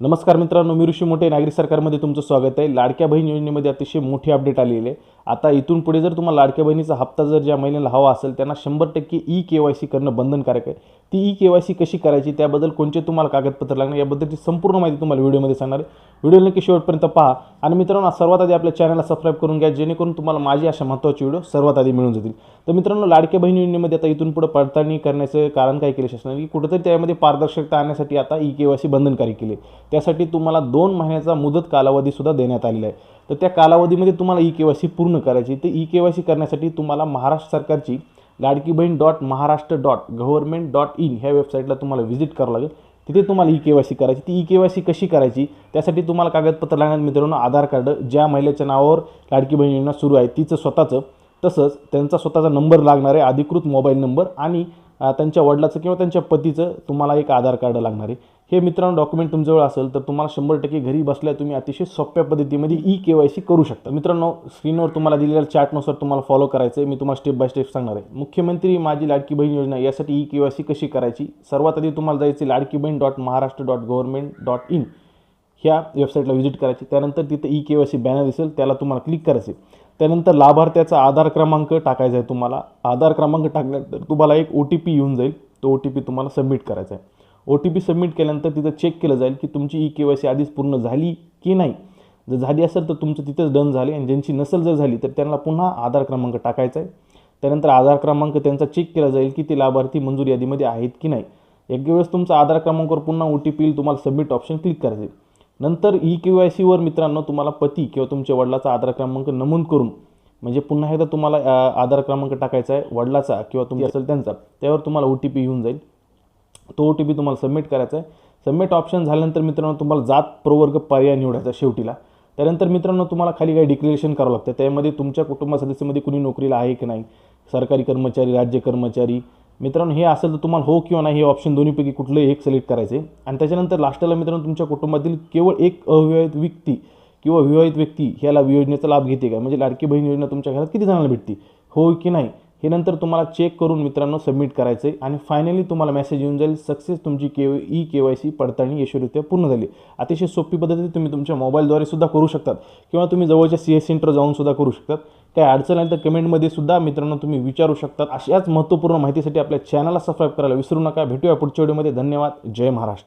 नमस्कार मित्रांनो मी ऋषी मोठे नागरिक सरकारमध्ये तुमचं स्वागत आहे. लाडक्या बहीण योजनेमध्ये अतिशय मोठी अपडेट आलेली आहे. आता इथून पुढे जर तुम्हाला लाडक्या बहिणीचा हप्ता जर ज्या महिलेला हवा असेल त्यांना शंभर टक्के ई के वाय सी करणं बंधनकारक आहे. ती ई के वाय सी कशी करायची त्याबद्दल कोणते तुम्हाला कागदपत्र लागणार याबद्दलची संपूर्ण माहिती तुम्हाला व्हिडिओमध्ये सांगणार आहे. व्हिडिओ नक्की शेवटपर्यंत पहा. आणि मित्रांनो सर्वात आधी आपल्या चॅनलला सबस्क्राईब करून घ्या जेणेकरून तुम्हाला माझी अशा महत्त्वाची व्हिडिओ सर्वात आधी मिळून जातील. तर मित्रांनो लाडक्या बहीण योजनेमध्ये आता इथून पुढे पडताळणी करण्याचं कारण काय केले शासनाने? की कुठेतरी त्यामध्ये पारदर्शकता आणण्यासाठी आता ई के वाय सी बंधनकारी केली त्यासाठी तुम्हाला दोन महिन्याचा मुदत कालावधीसुद्धा देण्यात आलेला आहे. तर त्या कालावधीमध्ये तुम्हाला ई के वाय सी पूर्ण करायची. तर ई के वाय सी करण्यासाठी तुम्हाला महाराष्ट्र सरकारची Ladki Bahin dot Maharashtra dot government dot in ह्या वेबसाईटला तुम्हाला व्हिजिट करावं लागेल. तिथे तुम्हाला ई के वाय सी करायची. ती ई के वाय सी कशी करायची? त्यासाठी तुम्हाला कागदपत्र लागणार. मित्रांनो आधार कार्ड ज्या महिलेच्या नावावर लाडकी बहीण योजना सुरू आहे तिचं स्वतःचं. तसंच त्यांचा स्वतःचा नंबर लागणार आहे अधिकृत मोबाईल नंबर आणि त्यांच्या वडिलाचं किंवा त्यांच्या पतीचं तुम्हाला एक आधार कार्ड लागणार आहे. हे मित्रांनो डॉक्युमेंट तुमच्याजवळ असेल तर तुम्हाला शंभर टक्के घरी बसल्या तुम्ही अतिशय सोप्या पद्धतीमध्ये ई के वाय सी करू शकता. मित्रांनो स्क्रीनवर तुम्हाला दिलेल्या चार्टनुसार तुम्हाला फॉलो करायचं आहे मी तुम्हाला स्टेप बाय स्टेप सांगणार आहे. मुख्यमंत्री माझी लाडकी बहीण योजना यासाठी ई के वाय सी कशी करायची? सर्वात आधी तुम्हाला जायचे Ladki Bahin dot Maharashtra dot government dot in ह्या वेबसाईटला व्हिजिट करायची. त्यानंतर तिथे E K Y C banner दिसेल त्याला तुम्हाला क्लिक करायचे त्यानंतर लाभार्थ्याचा आधार क्रमांक टाकायचा आहे तुम्हाला. आधार क्रमांक टाकल्यानंतर तुम्हाला एक ओ टी पी येऊन जाईल. तो ओ टी पी तुम्हाला सबमिट करायचा आहे. ओ टी पी सबमिट केल्यानंतर तिथं चेक केलं जाईल की तुमची ई के वाय सी आधीच पूर्ण झाली की नाही. जर झाली असेल तर तुमचं तिथंच डन झाले आणि ज्यांची नसेल जर झाली तर त्यांना पुन्हा आधार क्रमांक टाकायचा आहे. त्यानंतर आधार क्रमांक त्यांचा चेक केला जाईल की ते लाभार्थी मंजूर यादीमध्ये आहेत की नाही. एक वेळेस तुमचा आधार क्रमांकावर पुन्हा ओ टी पी येईल तुम्हाला सबमिट ऑप्शन क्लिक करायचे नंतर ई के वाय सीवर मित्रांनो तुम्हाला पती किंवा तुमच्या वडिलाचा आधार क्रमांक नमूद करून म्हणजे पुन्हा एकदा तुम्हाला आधार क्रमांक टाकायचा आहे वडिलाचा किंवा तुमचा असेल त्यांचा त्यावर तुम्हाला ओ टी पी येऊन जाईल. तो ओ टी पी तुम्हाला सबमिट करायचा आहे. सबमिट ऑप्शन झाल्यानंतर मित्रांनो तुम्हाला जात प्रवर्ग पर्याय निवडायचा शेवटीला. त्यानंतर मित्रांनो तुम्हाला खाली काही डिक्लेरेशन करावं लागतं. त्यामध्ये तुमच्या कुटुंब सदस्यामध्ये कुणी नोकरीला आहे की नाही? सरकारी कर्मचारी राज्य कर्मचारी मित्रांनो हे असेल तर तुम्हाला हो किंवा नाही हे ऑप्शन दोन्हीपैकी कुठलंही एक सिलेक्ट करायचे आणि त्याच्यानंतर लास्टला मित्रांनो तुमच्या कुटुंबातील केवळ एक अविवाहित व्यक्ती किंवा विवाहित व्यक्ती ह्याला योजनेचा लाभ घेते का? म्हणजे लाडकी बहीण योजना तुमच्या घरात किती जणांना भेटते? हो की नाही? हे नंतर तुम्हाला चेक करून मित्रांनो सबमिट करायचं आहे आणि फायनली तुम्हाला मेसेज येऊन जाईल सक्सेस तुमची K E K Y C पडताळणी यशस्वीरित्या पूर्ण झाली. अतिशय सोपी पद्धती तुम्ही तुमच्या मोबाईलद्वारे सुद्धा करू शकतात. किंवा तुम्ही जवळच्या सी एस सेंटर जाऊन सुद्धा करू शकतात. काही अडचण आली तर कमेंटमध्ये सुद्धा मित्रांनो तुम्ही विचारू शकतात. अशाच महत्त्वपूर्ण माहितीसाठी आपल्या चॅनलला सबस्क्राईब करायला विसरू नका. भेटूया पुढच्या व्हिडिओमध्ये धन्यवाद. जय महाराष्ट्र.